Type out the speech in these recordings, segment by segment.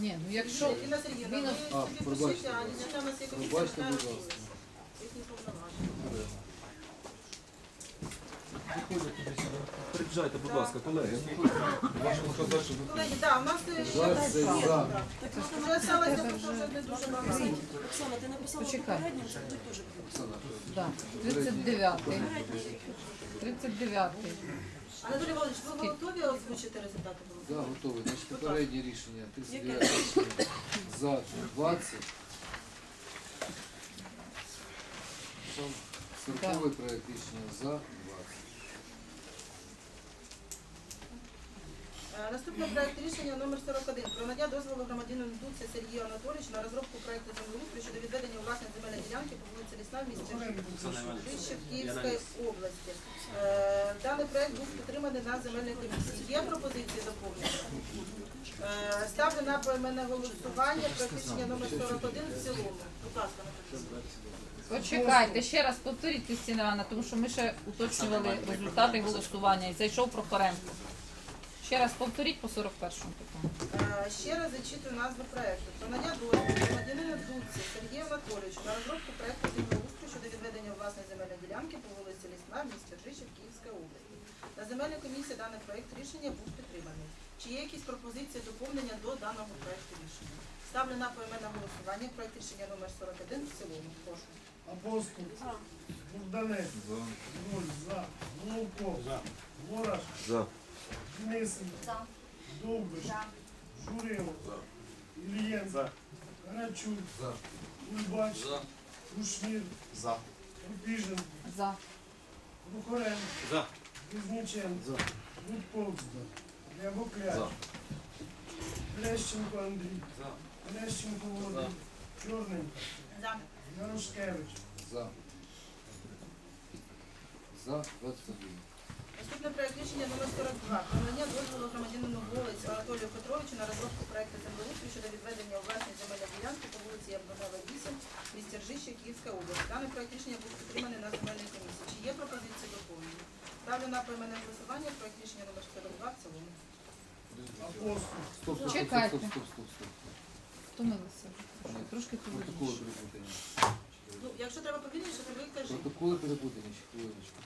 Ні, ну якщо Інна Сергіївна, він- ви А, собі пробачте, а будь Пробачте, будь ласка. Їхні повноваження. Приїжджайте, будь ласка, колеги. Казати, що Колеги, так, у нас е, ще є, за. так. Вже вже не дуже багато. Оксана, ти написала Почекай. попередньо, що тут теж буде. Да, 39-й. 39-й. Анатолій Володимирович, ви готові озвучити результати Да, голосування? готовий. Значить, попереднє рішення 39 рішення за 20. Сам Сороковий проект рішення за 20. Е, Наступний проект рішення номер 41 про надання дозволу громадянину Дуці Сергію Анатолійовичу на розробку проекту землеустрою щодо відведення у власність земельної ділянки по вулиці Лісна в місті Жишів Київської області. Е, Даний проект був підтриманий на земельній комісії. Є пропозиції доповнення? Е, Ставлю на поіменне голосування проект рішення номер 41 в цілому. Будь ласка, Почекайте, ще раз повторіть, Кристина Івановна, тому що ми ще уточнювали результати голосування і зайшов Прохоренко. Ще раз повторіть по 41-му питанню. Е, Ще раз зачитую назву проекту. Про надання дозволу громадянину Дудці Сергію Анатолійовичу на розробку проекту землеустрою щодо відведення власної земельної ділянки по вулиці Лісна в місті Ржищів Київської області. На земельній комісії даний проект рішення був підтриманий. Чи є якісь пропозиції доповнення до даного проекту рішення? Ставлю на поіменне голосування проект рішення номер 41 в цілому. Прошу. Апостол. Богданець. Роль за. Головко. За. Ворож. За. Денисов. За. Довбиш. За. Журилов. За. Ильин. За. Карачук. За. Ульбач. За. Рушнир. За. Рубижин. За. Прохорен. За. Візничен. За. Будьков. За. Рябокляч. За. Лещенко Андрій. За. Лещенко Володимир. Чорний. За. Ярошкевич. За. За 21. Наступний проект рішення номер 42. Про надання дозволу громадянину Волиць Анатолію Петровичу на розробку проекту землеустрою щодо відведення у власність земельної ділянки по вулиці Яблунова 8, місті Ржище, Київська область. Даний проект рішення був підтриманий на земельній комісії. Чи є пропозиції доповнення? Ставлю на поіменне голосування проект рішення номер 42 в цілому. Стоп, стоп, стоп, Чекайте. стоп, стоп, стоп, стоп. Втомилися вже. трошки. Трошки Протоколи повільніше. перепутані. Ну, якщо треба повільніше, то ви кажіть. Протоколи перепутані, ще хвилиночку.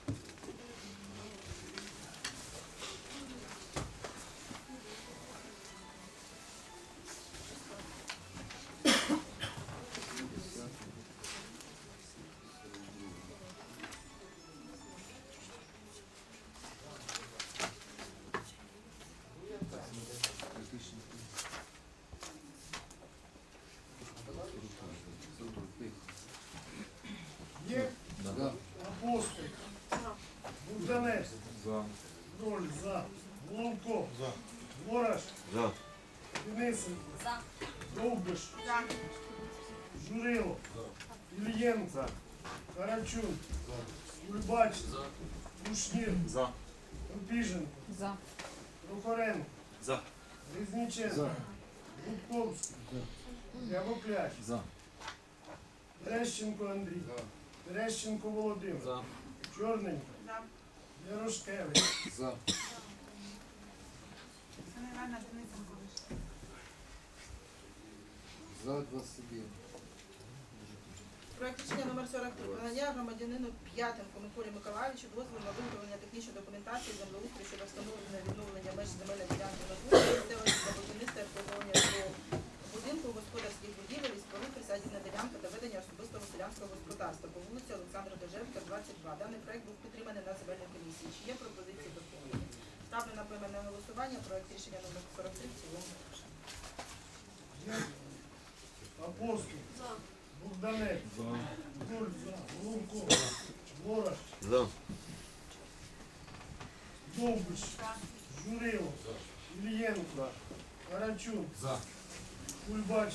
Ілієнко. Карачун. Кульбач. Кушнір. За. Рубіженко. За. Прохоренко. За. Різниченко. Гудковський. Рябокляч. За. Терещенко Андрій. Терещенко Володимир. За. Чорненько. За. Ярошкевич. За. За 21. Проект рішення номер 43. Про надання громадянину П'ятенку Миколі Миколаївичу дозволу на виготовлення технічної документації землеустрою щодо встановлення відновлення меж земельної ділянки на вулиці місцевості для будівництва обслуговування будинку, господарських будівель і споруд присадібна ділянка та ведення особистого селянського господарства по вулиці Олександра Дежевка, 22. Даний проект був підтриманий на земельній комісії. Чи є пропозиції до доповнення? Ставлю на поіменне голосування проект рішення номер 43 в цілому. Апостол. За. Роль за. Головко. Ворож. За. Довбиш. Журило. Ілієнко. Карачун. За. Кульбач.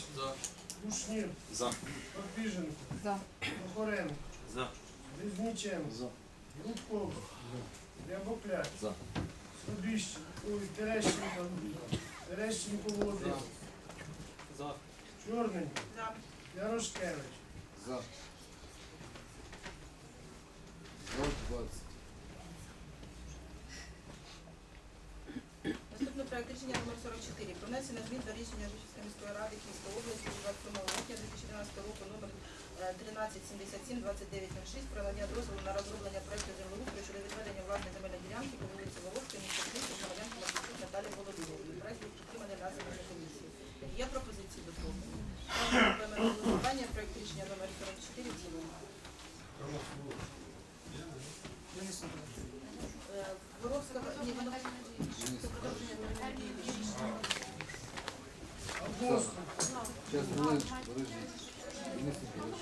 Кушнір. За. Рубіженко. За. Прохоренко. За. Різниченко. За. Гудков. Рябокляч. За. Собіщенко. Ой, Терещенко Терещенко Володимир. За. Чорненько. За. Ярошкевич. За. За 20. Наступний проект рішення номер 44 про внесення змін до рішення Житомирської міської ради Київської області 27 липня 2012 року номер е, 1377 2906 про надання дозволу на розроблення проекту землеустрою щодо відведення власної земельної ділянки по вулиці Волошської, місто Київ, громадянки Матвійчук Наталі Володимирівні. Проект був підтриманий на земельній комісії. Є пропозиції доповнення. Ставимо на голосування рішення номер 44 в. Е, Воровська, ні, воно продовження бойових дій. Апостол. Зараз хвилиночку, подождіть. Денис Ніколаєвич.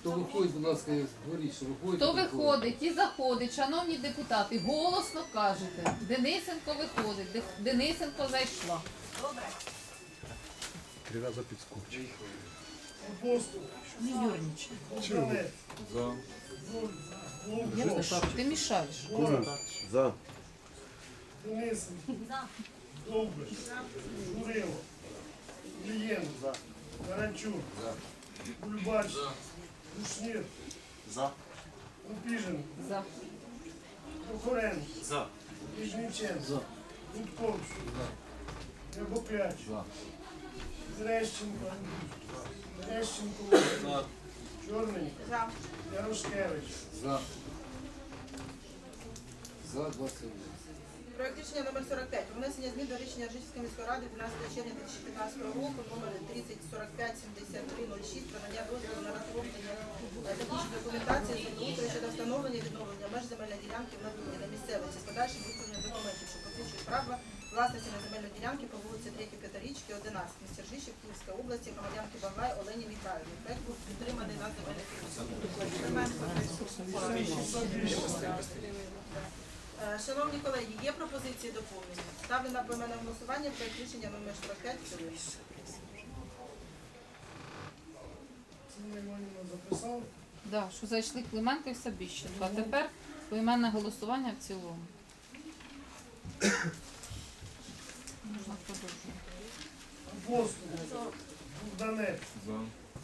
Хто виходить, будь ласка, говоріть, що виходить. Хто виходить і заходить, шановні депутати, голосно кажете. Денисенко виходить, Денисенко зайшла. Три рази підскочив. Апостол. Не юрничай. Богданець. За. Я слышу, мішаєш. Ворож. За. Довбиш. Журило. Ілієнко. Карачук. Кульбач. Душнір. За. Рупіженко. За. Прохоренко. За. Ріжниченко. Гудковський. За. Терещенко. Терещенко. Володимир. Чорненько. За. Ярошкевич. За. За 21. Проект рішення номер 45 внесення змін до рішення Житомирської міської ради 12 червня 2015 року номер 3045 7306 про надання дозволу на розроблення технічної документації землеустрою щодо встановлення і відновлення меж земельної ділянки в на місцевості з подальшим виконанням документів, що посвідчують право власності на земельну ділянки по вулиці 3 П'ятирічки, 11, місті Ржищів, Київської області, громадянки Баглай Олені Михайлівні. Проект був підтриманий на. Е, Шановні колеги, є пропозиції доповнення. Ставлю на поіменне голосування проект рішення номер 45 в цілому. Ціна Іванівна записав. Що зайшли Клименко і Сабіщенко. А тепер поіменне голосування в цілому. Апостол. Богданець. За.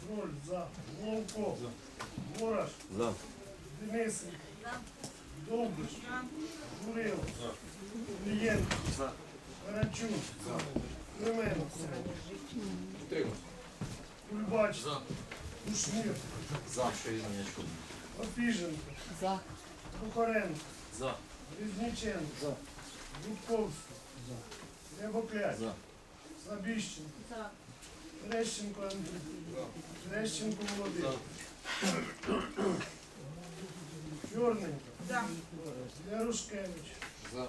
Роль за. Головко. Ворож. За. Денисенко. Довбиш. Журило. Ілієнко. За. Карачук. Клименко. Кульбач. Душнір. За. Опіженко. За. Кухаренко. За. Різниченко. Гудковський. Рябокляч. За. Сабіщенко. Терещенко Андрій. молодий. Володимир. Чорненько. За.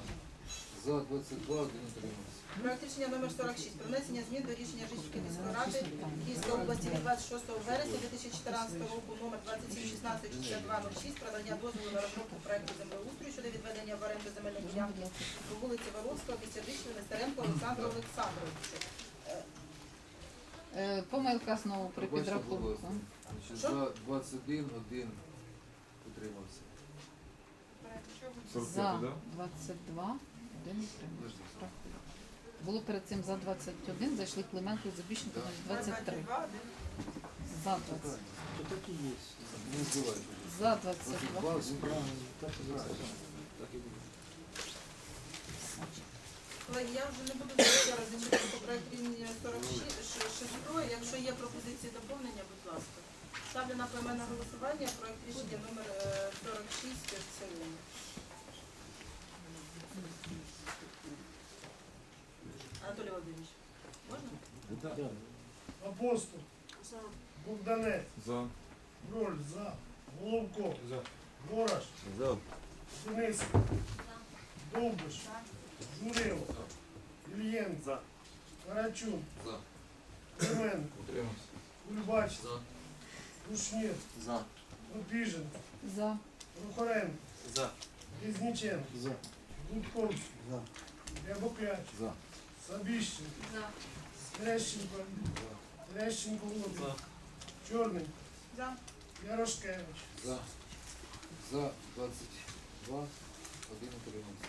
За 22, 1 утримався. Проект рішення номер 46 про внесення змін до рішення Жичівської міської ради Київської області від 26 вересня 2014 року номер 2716-6206 про надання дозволу на розробку проекту землеустрою щодо відведення в оренду земельної ділянки по вулиці Воровського, Кістядичної, Нестеренко Олександра Олександровичу. Е, помилка знову при Бачите, підрахунку. За 21, 1 утримався. За 42, години приймають. Було перед цим за 21, зайшли племенки і Забічника на 23. За 20. За 22. Так. Колеги, я вже не буду зараз розмовляти по проект рівня 46. Якщо є пропозиції доповнення, будь ласка. Ставлю на поіменне голосування проєкт рішення номер е, 46 в цілому. Анатолій Володимирович, можна? Апостол. Богданець. За. Роль за. Головко. За. Ворож. За. Денисенко. Довбиш. Журило. Ілієнко. Карачун. За. Клименко. Утримався. Кульбач. За. Душнір. За. Опіженко. За. Прохоренко. За. Різниченко. За. Гудковський. Рябокляч. За. Сабіщенко. Терещенко. Терещенко Володимир. Чорненько. За. Ярошкевич. За. За 22, один утримався.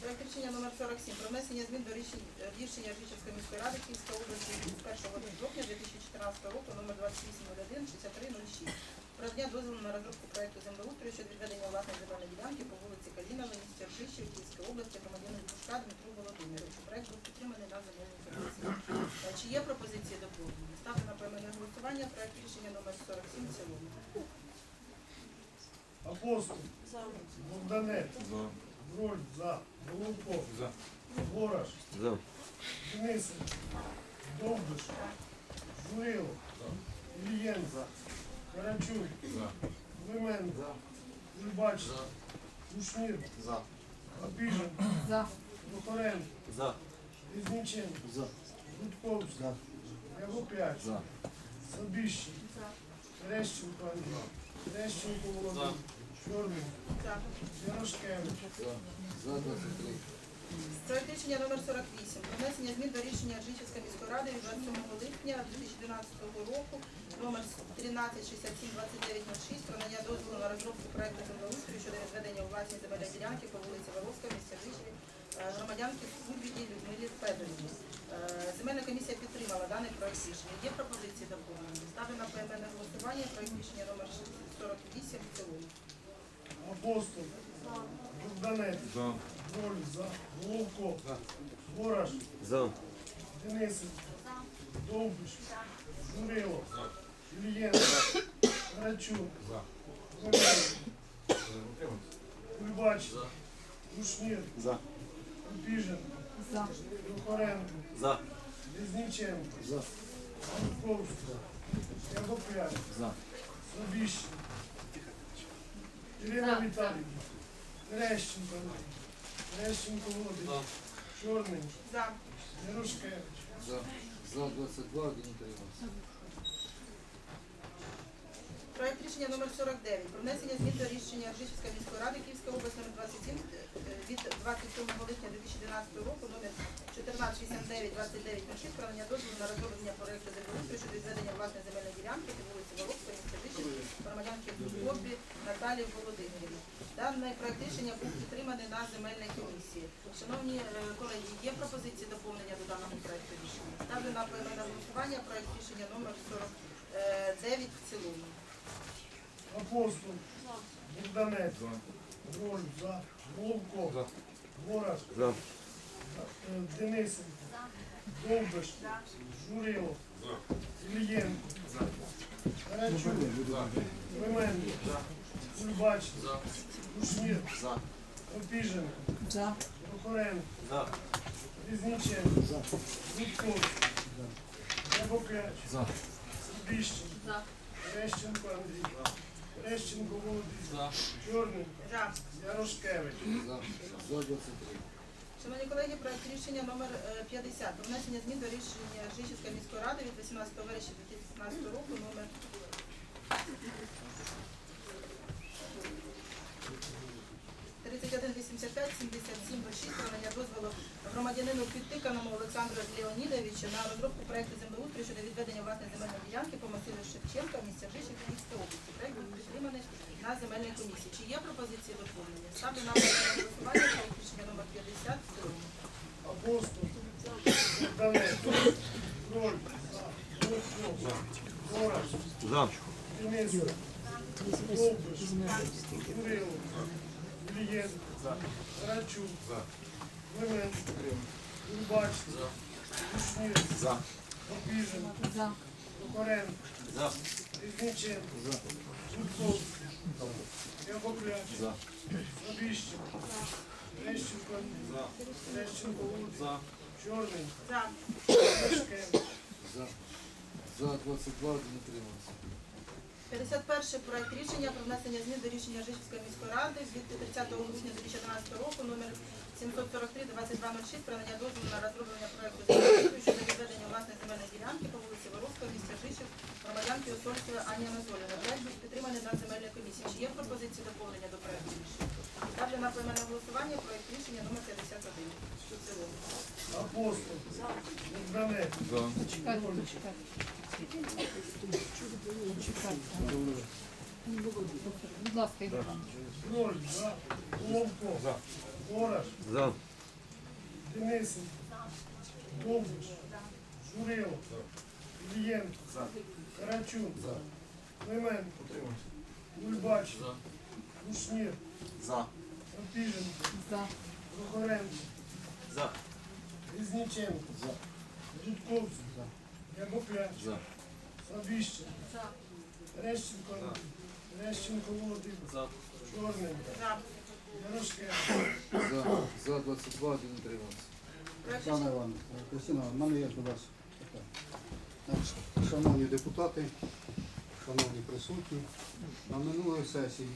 Проект рішення номер 47 про внесення змін до рішення Річівської міської ради Київської області від 1 жовтня 2014 року номер 2801 6306 про надання дозволу на розробку проекту землеустрою щодо відведення власної земельної ділянки по вулиці Калінової, місті Ржищів, Київської області, громадянину Душка Дмитру Володимировичу. Проект був підтриманий на земельній комісії. Е, Чи є пропозиції доповнення? Ставлю на поіменне голосування проект рішення номер 47 в цілому. Апостол. За. Богданець. Роль за. Головко. Ворож. За. Денисенко. Довбиш. Журило. Ілієнко. Карачук. Клименко. Кульбач. Кушнір. Прохоренко. За. Різниченко. Ягопляч. За. Сабіщин. Терещенко Андрій. Терещенко Володимир. Чорний. Ярошкевич. За 23. Проект рішення номер 48 про внесення змін до рішення Ржичівської міської ради від 27 липня 2012 року номер 13672906 про надання дозволу на розробку проекту землеустрою щодо відведення у власність земельної ділянки по вулиці Воровська, місті Ржичеві, е, громадянки Судвіді Людмилі Федорівні. Е, Земельна комісія підтримала даний проект рішення. Є пропозиції доповнення. Ставлю на поіменне голосування проект рішення номер 48 в цілому. Апостол. Богданець. За. Роль за. Головко. Ворож. За. Денисенко. Довбиш. Журило. Ілієнко. Карачук. Клименко. Кульбач. Кушнір. За. Обіжен. За. Прохоренко. За. Різниченко. За. Гудковський. Ягопляч. За. Сабіщин. Ірина Віталіївна. Терещенко Терещенко Володимир. Чорний. За. Мирошкевич. За. За 22, один утримався. Проект рішення номер 49 про внесення змін до рішення Ржичівської міської ради Київської області номер 27 е, від 27 липня 2012 року номер 1469 2906 про надання дозволу на розроблення проекту землеустрою щодо відведення власної земельної ділянки по вулиці Воловської, місті Ржичів, громадянки Кобі Наталії Володимирівни. Даний проект рішення був підтриманий на земельній комісії. Шановні е, колеги, є пропозиції доповнення до даного проекту рішення. Ставлю на голосування проект рішення номер 49 в цілому. Апостол. Богданець. Роль за. Головко. Ворож. За. Е, Денисенко. Довбиш. Журило. Ілієнко. Карачук. Клименко. Кульбач. Кушнір. За. Прохоренко. За. Різниченко. Гудковський. Ягопляч. За. Терещенко Андрій. Терещенко Володимир. Чорненко. За. Ярошкевич. За. За 23. Шановні колеги, проект рішення номер е, 50 про внесення змін до рішення Жичівської міської ради від 18 вересня 2015 року номер 3185 77 6 про надання дозволу громадянину підтиканому Олександру Леонідовичу на розробку проекту землеустрою щодо відведення власної земельної ділянки по масиву Шевченка в місті Ржичів Київської області. Проект був підтриманий на земельній комісії. Чи є пропозиції доповнення? Ставлю на голосування проект рішення номер 50 в цілому. Апостол. Богданець. Роль. Головко. Ворож. За. Денисенко. Довбиш. Курило. Ілієнко. Карачук. Клименко. Кульбач. Кушнір. За. Обіженко. За. Прохоренко. За. Різниченко. За. Сабіщин. Терещенко Андрій. Терещенко Володимир. Чорний. За. Ярошкевич. За. За 22, один утримався. 51 проект рішення про внесення змін до рішення Жичівської міської ради від 30 грудня 2011 року номер 743 2206 про надання дозволу на розроблення проекту землеустрою щодо відведення власної земельної ділянки по вулиці Воровського, місті Жичів, громадянки Осольської Ані Анатоліївни. Проект був підтриманий на земельній комісії. Чи є пропозиції доповнення до проекту рішення? Ставлю на поіменне голосування проект рішення номер 51. У цілому. Апостол. Чекайте. Чекайте. Будь ласка, Ігор Іванович. Роль за. Ворож. За. Денисенко. Довбиш. Журило. Клименко, Гульбач, Кушнір, За. За. Прохоренко, За. Різниченко, Дудковський, Ягопляч, За. Слабіща, Терещенко Андрій, Терещенко Володимир, Чорненька, За. Ярошкевич, За. За 22, один утримався. Проект Оксана рішення. Івановна, Кристина, в мене є до вас питання. Шановні депутати, шановні присутні, на минулій сесії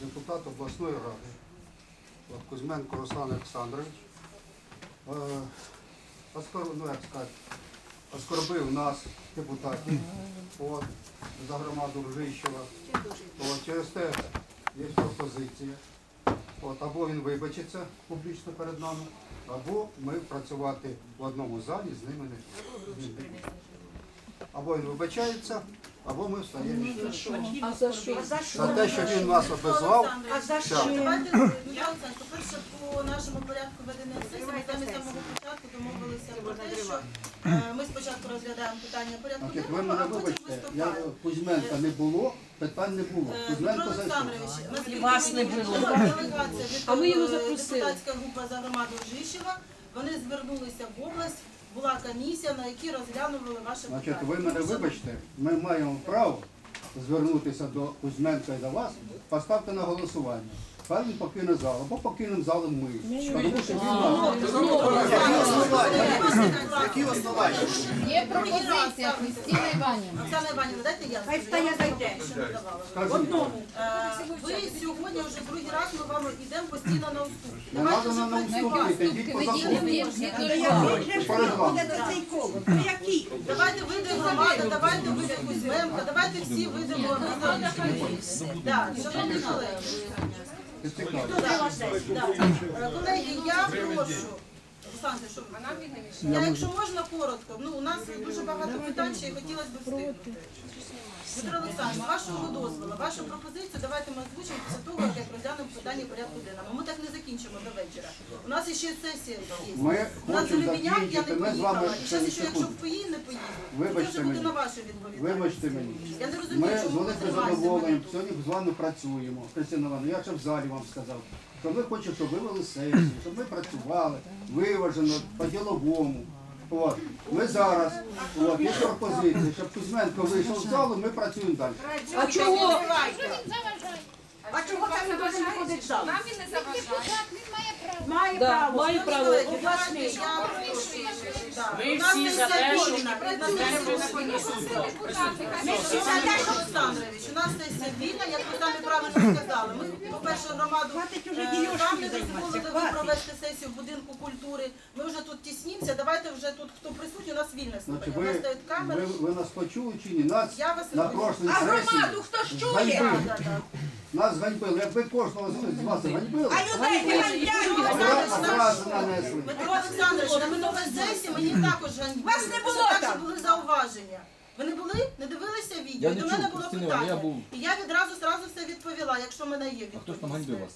депутат обласної ради Кузьменко Руслан Олександрович е, ну, як сказати, оскорбив нас, депутатів, от, за громаду Ржищева. От, через те є пропозиція. От, або він вибачиться публічно перед нами, або ми працювати в одному залі з ними не. Або він вибачається, або ми встаємо. А за що? За те, що він нас обізвав, А за що? Давайте, Дмитро Олександрович, по-перше, по нашому порядку ведення сесії ми з самого початку домовилися про те, що е, ми спочатку розглядаємо питання порядку Значить, ви денного, мене а потім вибачте, я виступаємо. Кузьменка не було, питань не було. Е, Кузьменко Дмитро зайшов. Олександрович, наскільки вас не мені було. відомо, делегація від А ми його е, запросили. депутатська група за громаду Жишева, вони звернулися в область, була комісія, на якій розглянули ваше Значить, питання. ви мене вибачте, ми маємо право звернутися до Кузьменка і до вас, поставте на голосування. Хай він покине зал, або покинемо залом ми. Тому що він нас Які основання? Є пропозиція, Христина Іванівна. Оксана Іванівна, дайте я. Хай встає, зайде. давала. Е, Ви сьогодні вже другий раз ми вам йдемо постійно на уступки. не Давайте треба вже нам уступки, працювати. йдіть по Ви закону. згідно Давайте вийде громада, давайте вийде Кузьменко, давайте всі вийдемо на Да, шановні колеги. Колеги, я прошу. Олександр, що? Я, якщо можна, коротко. Ну, у нас дуже багато питань, ще хотілося б встигнути. Дмитро Олександрович, вашого дозволу, вашу пропозицію давайте ми озвучимо після того, як розглянемо питання порядку денного. Ми так не закінчимо до вечора. У нас ще сесія є. Ми У нас хочемо Залюбіняк, я не закінчити, ми з вами поїхала. І зараз, ще, якщо секунду. в поїду, не поїду. Вибачте Це вже буде мені. на вашу відповідальність. Вибачте мені. Я не розумію, Ми з чому ви великим тримаєте задоволенням сьогодні з вами працюємо. Кристина Івановна, я ще в залі вам сказав, що ми хочемо, щоб ви вели сесію, щоб ми працювали виважено, по-діловому. От. Ми зараз, от, є пропозиція, щоб Кузьменко вийшов з залу, ми працюємо далі. А чого? А чого там не виходити в зал? Нам він не заважає. Він має право. Має Да, право, має шановні право. колеги, Обласний. давайте я- Да. Ми У нас всі є за те, сесія що- вільна, і нас є сесія вільна. Депутати, Ми всі за те, що Олександрович, у нас сесія вільна, як ви самі правильно сказали. Ми, по-перше, громаду е, дільошками не дозволили провести сесію в будинку культури. Ми вже тут тіснімося. Давайте вже тут, хто присутній, у нас вільне Значить, слухання. У ви, нас стоять камери. ви, ви нас почули чи ні? Нас Я вас на не прошлій А сесії громаду хто ж чує? ганьбили. Да, да. Нас ганьбили. Якби кожного з вас ганьбили, А людей не одразу нанесли. Дмитро Олександрович, на минулій сесії мені також ганьбили. Вас не було там. були зауваження. Ви не були? Не дивилися відео? Я не До мене чув, було Кристина, питання. я був. І я відразу зразу все відповіла, якщо в мене є відповідь. А хто ж там ганьбив вас?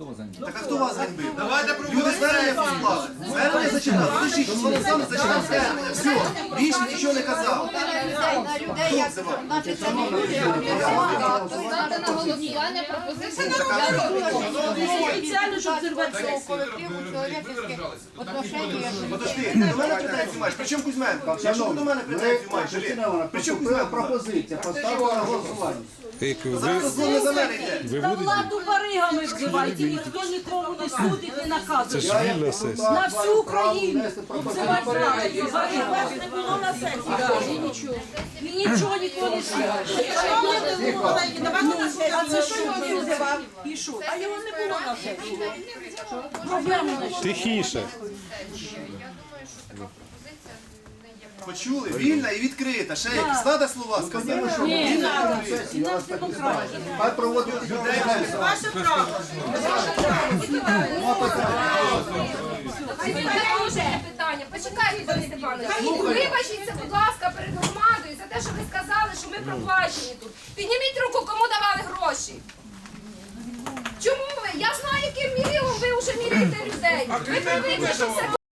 Хто вас? Ну, Так а хто вас ганьбив? Давайте Люди звернення прислали. Звернення зачитали. Подождіть, Руслан Олександрович зачитав звернення. Все, більше нічого не казав. Хто обзивав? Ставте на голосування пропозицію. Спеціально, щоб зірвати Подожди, ти до мене претензію маєш. При чому Кузьменко? Якщо ти до мене претензію маєш, Кристина Олег, Івановна, при чому поступила Кузьменко? пропозиція, поставила на голосування. Зараз розмова не за мене йде. Владу баригами вбивайте, ніхто нікому не судить, не наказує. Я як депутат На всю Україну. пропозицію. Вбивайте баригами. Не було на сесії. І нічого. І нічого ніколи не колеги, давайте А це що він визивав? І що? А його не було на сесії. Проблеми не Тихіше. Я думаю, що така пропозиція. Почули? Вільна і відкрита. Ще якісь треба слова сказати? Що Ні, так і знаю. Хай проводять людей. Ваше право. Питання. Почекайте, Борис Степанович. Вибачіться, будь ласка, перед громадою за те, що ви сказали, що ми проплачені тут. Підніміть руку, кому давали гроші. Чому ви? Я знаю, яким мірилом ви вже міряєте людей. Ви привикли, що все